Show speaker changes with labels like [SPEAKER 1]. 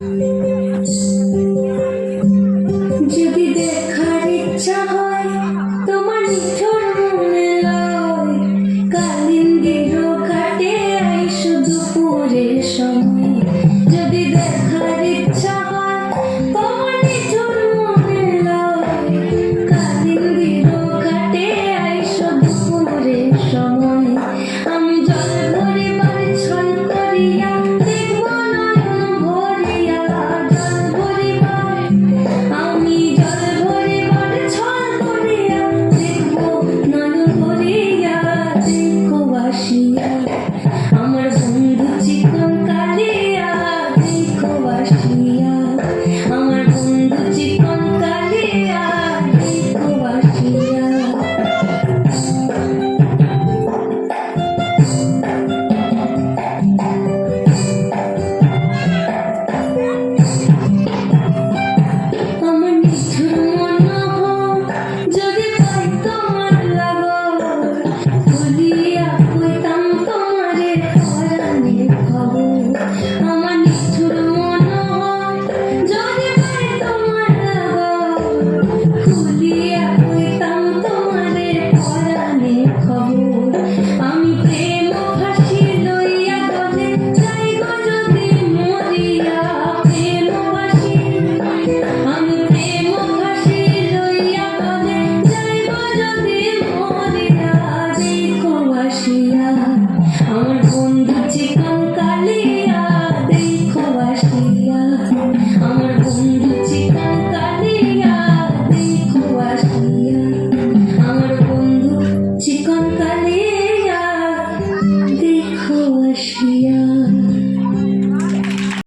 [SPEAKER 1] Iyo 不需要。বন্ধুচি কঙ্কালিয়া দেখো আসিয়া আমার বন্ধুচি কঙ্কালিয়া দেখো আসিয়া আমার বন্ধু চিকন কালিয়া দেখো আসিয়া